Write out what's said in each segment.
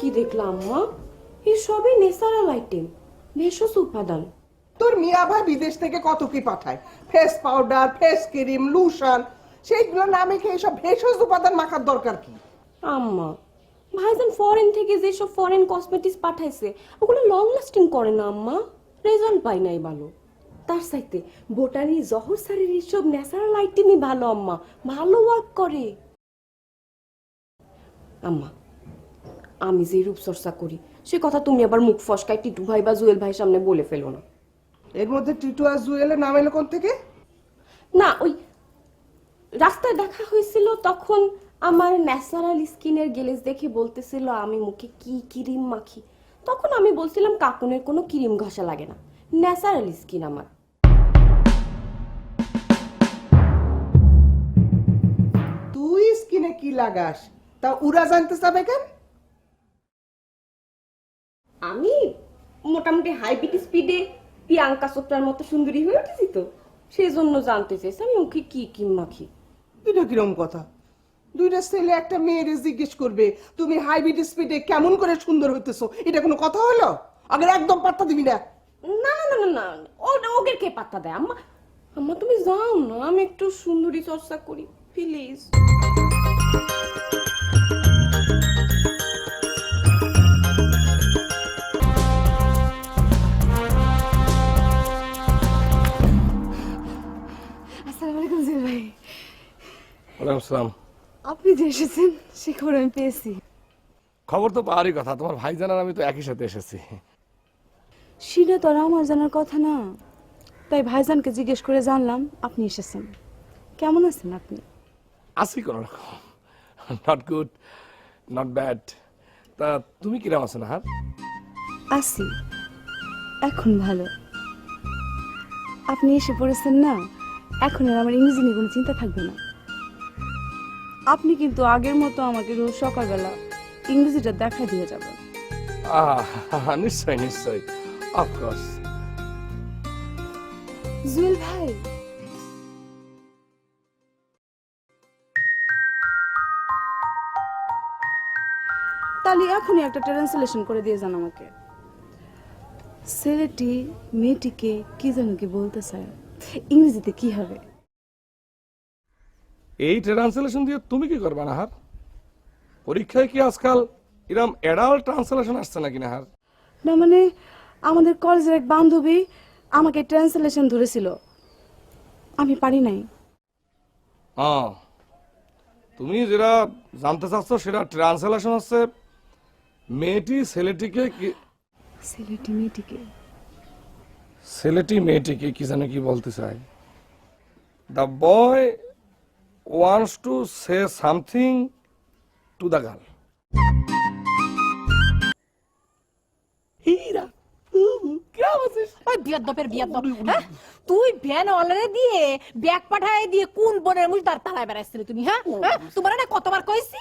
কি দেখলাম মা? এই সবই ন্যাচারাল আইটেম ভেষজ উপাদান। তোর মিয়া ভাই বিদেশ থেকে কত কি পাঠায়? Face powder face cream lotion সেইগুলো নামে খেয়ে সব ভেষজ উপাদান মাখার দরকার কি? আম্মা ভাইজান ফরেন থেকে যেসব ফরেন কসমেটিক্স পাঠাইছে ওগুলো লং লাস্টিং করে না আম্মা। রেজাল্ট পাই নাই ভালো। তার সাথে বোটানি জহর সারের এইসব ন্যাচারাল আইটেমই ভালো আম্মা। ভালো ওয়ার্ক করে। আম্মা আমি যে রূপচর্চা করি সে কথা তুমি আবার মুখ ফসকায় টিটু ভাই বা জুয়েল ভাইয়ের সামনে বলে ফেলো না। এর মধ্যে টিটু আর জুয়েলের নাম এলো কোন থেকে? না ওই রাস্তায় দেখা হয়েছিল তখন আমার ন্যাচারাল স্কিনের গেলেজ দেখে বলতেছিল আমি মুখে কি ক্রিম মাখি? তখন আমি বলছিলাম কাকুনের কোনো ক্রিম ঘষা লাগে না ন্যাচারাল স্কিন আমার। তুই স্কিনে কি লাগাস? তা উড়া জানতে চাবে কেন? আমি মোটামুটি হাই বিট স্পিডে প্রিয়াঙ্কা চোপড়ার মতো সুন্দরী হয়ে উঠেছি তো। সেই জন্য জানতে চাইছি আমি মুখে কি ক্রিম মাখি। এটা কিরম কথা? দুইটা ছেলে একটা মেয়েরে জিজ্ঞেস করবে তুমি হাইব্রিড স্পিডে কেমন করে সুন্দর হইতেছো? এটা কোনো কথা হলো? আগে একদম পাত্তা দিবি না। না না না না না ওটা ওকে কে পাত্তা দেয়? আম্মা আম্মা তুমি যাও না আমি একটু সুন্দরী চর্চা করি প্লিজ আসসালাম আপনি যে এসেছেন সে খবর আমি পেয়েছি। খবর তো পাওয়ারই কথা তোমার ভাই জানার আমি তো একই সাথে এসেছি। সেটা তো আর আমার জানার কথা না। তাই ভাইজানকে জিজ্ঞেস করে জানলাম আপনি এসেছেন। কেমন আছেন আপনি? আছি কোনো রকম। নট গুড নট ব্যাড তা তুমি কিরম আছো না হার আছি। এখন ভালো। আপনি এসে পড়েছেন না? এখন আর আমার ইংরেজি নিয়ে কোনো চিন্তা থাকবে না। আপনি কিন্তু আগের মতো আমাকে রোজ সকালবেলা ইংরেজিটা দেখা দিয়ে যাবেন। নিশ্চয় নিশ্চয়। অফকোর্স জুয়েল ভাই। তাহলে এখনই একটা ট্রান্সলেশন করে দিয়ে যান আমাকে। ছেলেটি মেয়েটিকে কি যেন কি বলতে চায় ইংরেজিতে কি হবে? এই ট্রান্সলেশন দিয়ে তুমি কি করবে না হার পরীক্ষায় কি আজকাল এরম অ্যাডাল্ট ট্রান্সলেশন আসছে নাকি না হার না মানে আমাদের কলেজের এক বান্ধবী আমাকে ট্রান্সলেশন ধরেছিল। আমি পারি নাই। হ্যাঁ তুমি যেটা জানতে চাচ্ছ সেটা ট্রান্সলেশন হচ্ছে মেয়েটি ছেলেটিকে কি ছেলেটি মেয়েটিকে? ছেলেটি মেয়েটিকে কি জানে কি বলতে চায়। The boy wants to say something to the girl Hira হ্যাঁ? তুই ভ্যান অলারে দিয়ে ব্যাগ পাঠায় দিয়ে কোন বনের মুজ তার তালায় বেড়াইছিলে তুমি হ্যাঁ? হ্যাঁ? তোমার না কতবার কইছি?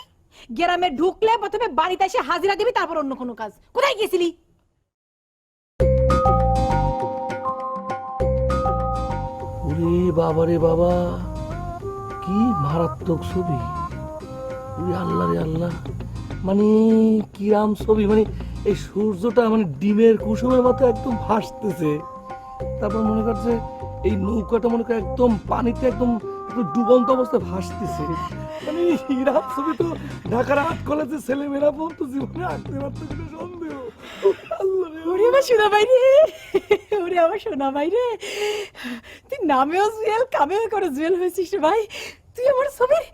গ্রামে ঢুকলে প্রথমে বাড়িতে এসে হাজিরা দিবি তারপর অন্য কোনো কাজ। কোথায় গেছিলি বাবা রে বাবা। কি মারাত্মক ছবি? ওরে আল্লাহ রে আল্লাহ। মানে কিরাম ছবি? মানে এই সূর্যটা মানে ডিমের কুসুমের মতো একদম ভাসতেছে। তারপর মনে করছে এই নৌকাটা মনে করে একদম পানিতে একদম ডুবন্ত অবস্থায় ভাসতেছে। মানে হিরাম ছবি তো ঢাকার আর্ট কলেজের ছেলেমেয়েরা পর্যন্ত জীবনে, আঁকতে পারতো কিনা সন্দেহ। ওরে আমার সোনা ভাই রে ওরে আমার সোনা ভাই রে তুই নামেও জুয়েল, কামেও করে, জুয়েল হয়েছিস রে ভাই। তুই আমার ছবির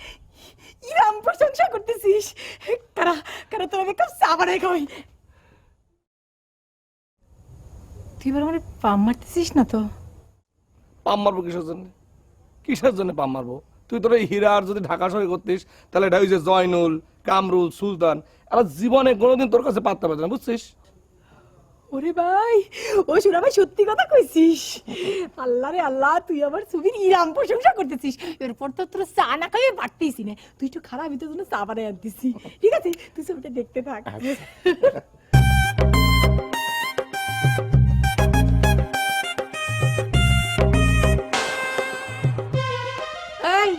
ইরাম প্রশংসা করতেছিস। কারা কারা তোর তুই এবার আমার পাম মারতেছিস না তো? পাম মারবো কিসের জন্য? কিসের জন্য পাম মারবো? তুই তোর হীরার যদি ঢাকা শহরে করতিস, তাহলে এটা যে জয়নুল, কামরুল, সুলতান। আর জীবনে কোনোদিন তোর কাছে পাত্তা পেত না, বুঝছিস? ওরে ভাই ও শোনা ভাই সত্যি কথা কইছিস? আল্লাহ রে আল্লাহ তুই আমার ছবির ইরাম প্রশংসা করতেছিস। এরপর তো তোর চা না খাইয়ে পারতেইছি না। তুই একটু খারাপ ভিতর জন্য চা বানাই আনতেছি। ঠিক আছে? তুই ছবিটা দেখতে থাক। এই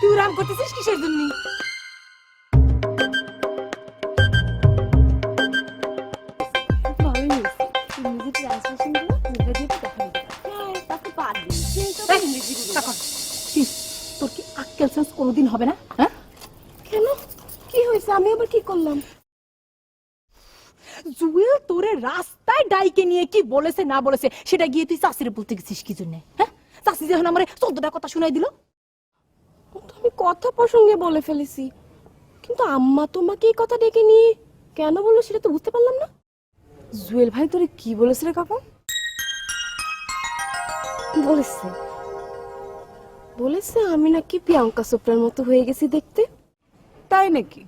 তুই রাম করতেছিস কিসের জন্য? কোনোদিন হবে না হ্যাঁ? কেন? কি হয়েছে? আমি আবার কি করলাম? জুয়েল তোরে রাস্তায় ডাইকে নিয়ে কি বলেছে না বলেছে সেটা গিয়ে তুই চাষিরে বলতে গেছিস কি জন্য হ্যাঁ? চাষি যখন আমার চোদ্দটা কথা শুনাই দিল। আমি কথা প্রসঙ্গে বলে ফেলেছি। কিন্তু আম্মা তোমাকে এই কথা ডেকে নিয়ে কেন বলল সেটা তো বুঝতে পারলাম না। জুয়েল ভাই তোরে কি বলেছে রে কাকু? বলেছে। বলেছে আমি নাকি প্রিয়াঙ্কা চোপড়ার মতো হয়ে গেছি দেখতে। তাই নাকি?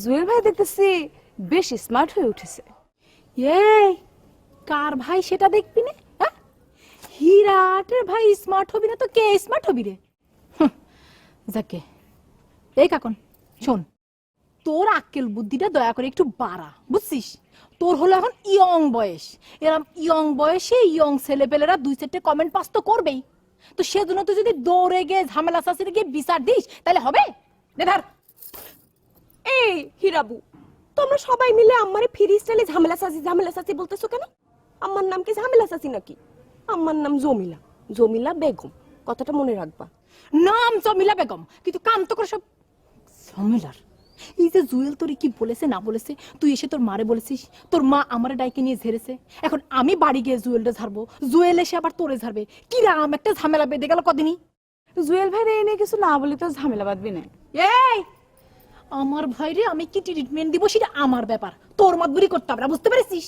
জুয়েল ভাই দেখতেছি বেশ স্মার্ট হয়ে উঠেছে। এই কার ভাই সেটা দেখবি না হ্যাঁ? হিরাটের ভাই স্মার্ট হবি না তো কে স্মার্ট হবি রে? যাকে। এই কাকন শোন তোর আক্কেল বুদ্ধিটা দয়া করে একটু বাড়া বুঝছিস? তোর হলো এখন ইয়ং বয়স। এরম ইয়ং বয়সে ইয়ং ছেলেপেলেরা দুই চারটে কমেন্ট পাস তো করবেই। তো সেজন্য তুই যদি দৌড়ে গিয়ে ঝামেলা শাসিতে গিয়ে বিচার দিস তাহলে হবে? দে ধর। এই হিরাবু তোমরা সবাই মিলে আমারে ফ্রি স্টাইলে ঝামেলা সাজি ঝামেলা সাজি বলতেছো কেন? আমার নাম কি ঝামেলা সাজি নাকি? আমার নাম জমিলা জমিলা বেগম কথাটা মনে রাখবা। নাম জমিলা বেগম কিন্তু কাম তো করে সব জমিলার এই যে জুয়েল তোর কি বলেছে না বলেছে? তুই এসে তোর মারে বলেছিস? তোর মা আমারে ডাইকে নিয়ে ঝেড়েছে। এখন আমি বাড়ি গিয়ে জুয়েলটা ঝাড়বো। জুয়েল এসে আবার তোরে ঝাড়বে। কি রাম একটা ঝামেলা বেঁধে গেল কদিনই? জুয়েল ভাই রে এনে কিছু না বলে তো ঝামেলা বাঁধবি না। এই! আমার ভাইরে আমি কি ট্রিটমেন্ট দিব সেটা আমার ব্যাপার। তোর মত বুড়ি করতে হবে বুঝতে পেরেছিস?